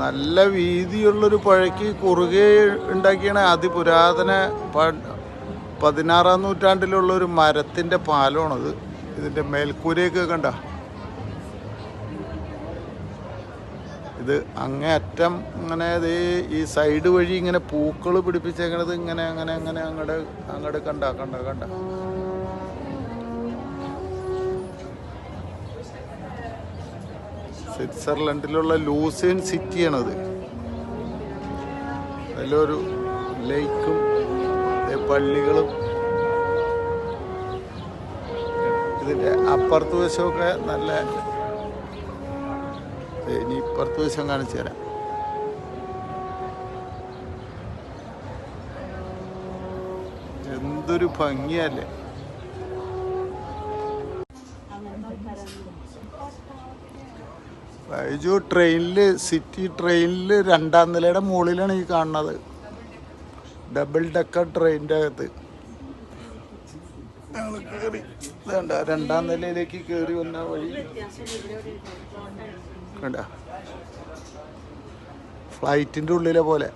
നല്ല വീതിയുള്ളൊരു പുഴയ്ക്ക് കുറുകെ ഉണ്ടാക്കിയാണ് അതിപുരാതന പതിനാറാം നൂറ്റാണ്ടിലുള്ള ഒരു മരത്തിന്റെ പാലമാണത്. ഇതിന്റെ മേൽക്കൂരയൊക്കെ കണ്ട. ഇത് അങ്ങേ അറ്റം ഇങ്ങനെ ഇത് ഈ സൈഡ് വഴി ഇങ്ങനെ പൂക്കൾ പിടിപ്പിച്ചേക്കണത് ഇങ്ങനെ അങ്ങനെ അങ്ങനെ അങ്ങോട്ട് അങ്ങോട്ട് കണ്ട കണ്ട കണ്ട. സ്വിറ്റ്സർലൻഡിലുള്ള ലൂസിയൻ സിറ്റിയാണത്. അതിലൊരു ലേക്കും പള്ളികളും ഇതിന്റെ അപ്പുറത്ത് വശമൊക്കെ നല്ല ഇനി ഇപ്പുറത്ത് വശം കാണിച്ചു തരാം. എന്തൊരു ഭംഗിയല്ലേ. ബൈജു ട്രെയിനിൽ സിറ്റി ട്രെയിനിൽ രണ്ടാം നിലയുടെ മുകളിലാണ് ഈ കാണുന്നത്. ഡബിൾ ഡക്കർ ട്രെയിനിന്റെ അകത്ത്. വേണ്ട രണ്ടാം നിലയിലേക്ക് കയറി വന്ന വഴി. കണ്ട? ഫ്ലൈറ്റിന്റെ ഉള്ളിലെ പോലെ.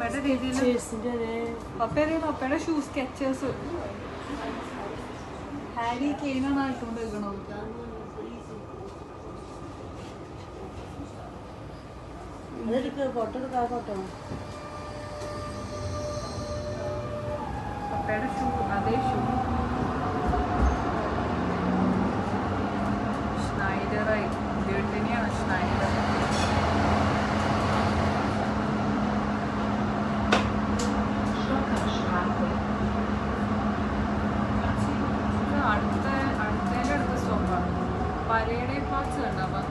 അമ്മയുടെ രീതിയിൽ പപ്പ അറിയാം പപ്പയുടെ ഷൂ സ്കെച്ചേഴ്സ് ഹാരി കെയിനാണ് എടുക്കാം ഫോട്ടോ പപ്പയുടെ ഷൂ അതേ ഷൂ പരയുടെ പാർട്സ് കണ്ടോ? അപ്പം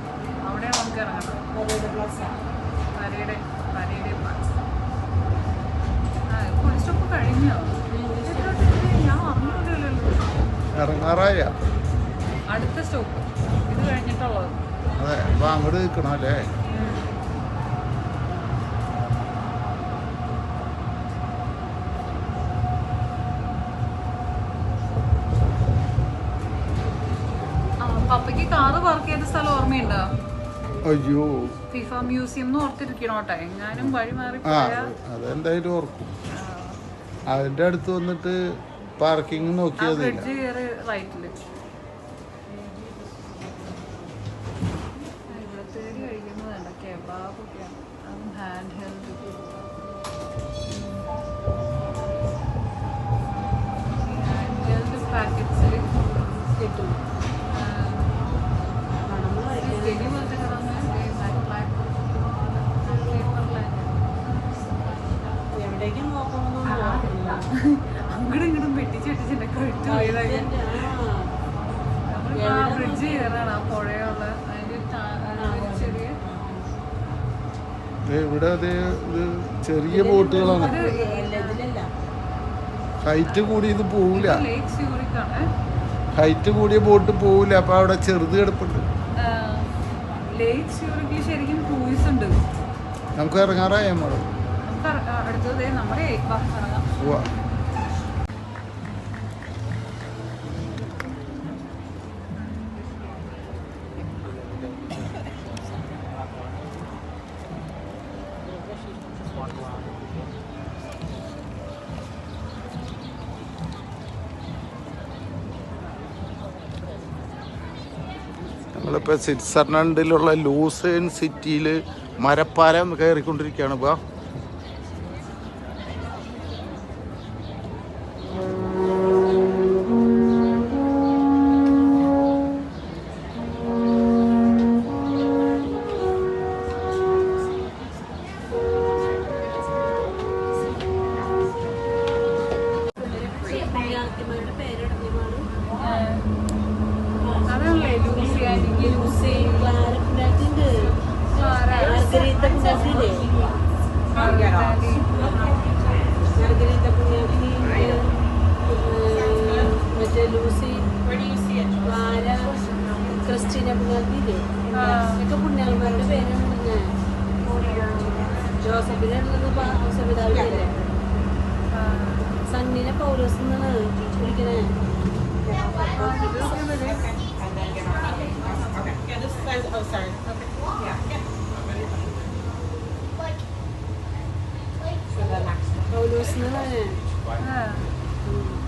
അവിടെയാണ് നമുക്ക് ഇറങ്ങണം പരയുടെ പരയുടെ പ്ലാറ്റ്സ് ആ സ്റ്റോപ്പ് കഴിഞ്ഞോ? ഞാൻ അറിഞ്ഞില്ലല്ലോ ഇറങ്ങാറായ? അടുത്ത സ്റ്റോപ്പ് ഇത് കഴിഞ്ഞിട്ടുള്ളത്. അതെ അപ്പൊ അങ്ങോട്ട് നിൽക്കണം അല്ലേ ആ, പപ്പയ്ക്ക് കാറ് പാർക്ക് ചെയ്ത സ്ഥലം ഓർമ്മയുണ്ടോ? അയ്യോ. ഫിഫ മ്യൂസിയം എന്ന് ഓർത്തിരിക്കണോട്ടെ എങ്ങാനും വഴി മാറി ആ അതെന്തായാലും ഓർക്കും. അതിന്റെ അടുത്ത് വന്നിട്ട് പാർക്കിംഗ് നോക്കിയത് നോക്കിയതില്ല ബ്രിഡ്ജ് കയറി റൈറ്റിൽ ഇവിടെ തേടി കഴിക്കുന്നത് വേണ്ട കെബാബ് ഒക്കെയാണ് അതും ഹാൻഡ് ഹെൽഡ് ഇവിടെ അതേ ഇത് ചെറിയ ബോട്ടുകളാണ്. ഹൈറ്റ് കൂടി ഇത് പോവില്ല. ഹൈറ്റ് കൂടിയ ബോട്ട് പോവില്ല. അപ്പൊ അവിടെ ചെറുത് കിടപ്പുണ്ട്. നമുക്ക് ഇറങ്ങാറായ അറ- അടുത്തത് നമ്മുടെ നമ്മളിപ്പോൾ സ്വിറ്റ്സർലൻഡിലുള്ള ലൂസേൺ സിറ്റിയിൽ മരപ്പാലം കയറിക്കൊണ്ടിരിക്കുകയാണ്. ഇപ്പോൾ ക്ലാര മാർഗരീത്ത പുണ്ടാക്കിയില്ലേ ആന്റി. മാർഗരീത്ത പുണ്യാക്കി മറ്റേ ലൂസി ക്ലാര ക്രിസ്റ്റീന പുണ്യാക്കിയില്ലേ ആ. ഒക്കെ പുണ്യാളന്മാരുടെ പേരാണ് ഞാൻ ജോസഫിനുള്ളത് സവിതാവില്ലേ ആ. സണ്ണിനെ പൗലോസ് എന്നാണ് വിളിക്കണേ ആ, ഇത് ഇങ്ങനെ. പൗലോസ് എന്നാണ്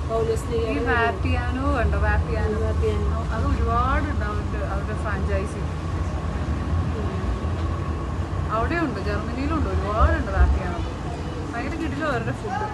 പൗലോസ് ഈ വാപ്പിയാനോ കണ്ടോ വാപ്പിയാനോ. അത് ഒരുപാടുണ്ട് അവരുടെ അവരുടെ ഫ്രാഞ്ചൈസി അവിടെയുണ്ട് ജർമ്മനിയിലുണ്ട് ഒരുപാടുണ്ട് വാപ്പിയാനോ. ഭയങ്കര കിട്ടില്ല അവരുടെ ഫുഡ്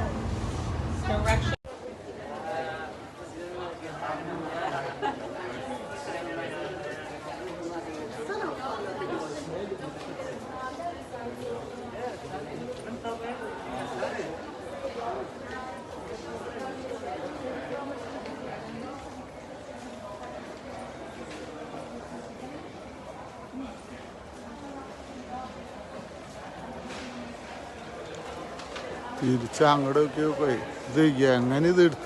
തിരിച്ച് അങ്ങോട്ടൊക്കെ പോയി. ഇത് എങ്ങനെ ഇത് എടുത്ത്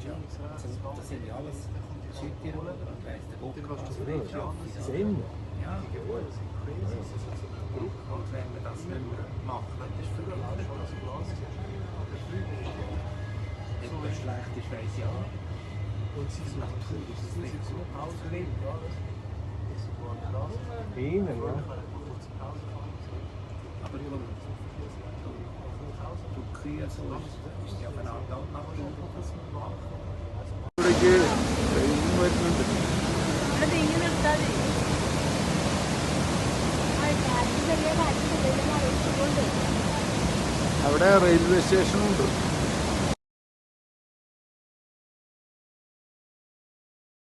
Ja, das sind ja alles Südtiroler und weiss der Bock, was du willst. Sinn. Ja, gut. Und wenn wir das nicht mehr machen, das ist früher alles schon so Glas. Wenn man schlecht ist, weiss ich auch. Und sie sind auch so, dass es nicht so Pause nimmt. Ihnen, ja. Aber ich ഇവിടേക്ക് ട്രെയിനും വരുന്നുണ്ട് അവിടെ railway സ്റ്റേഷനുണ്ട്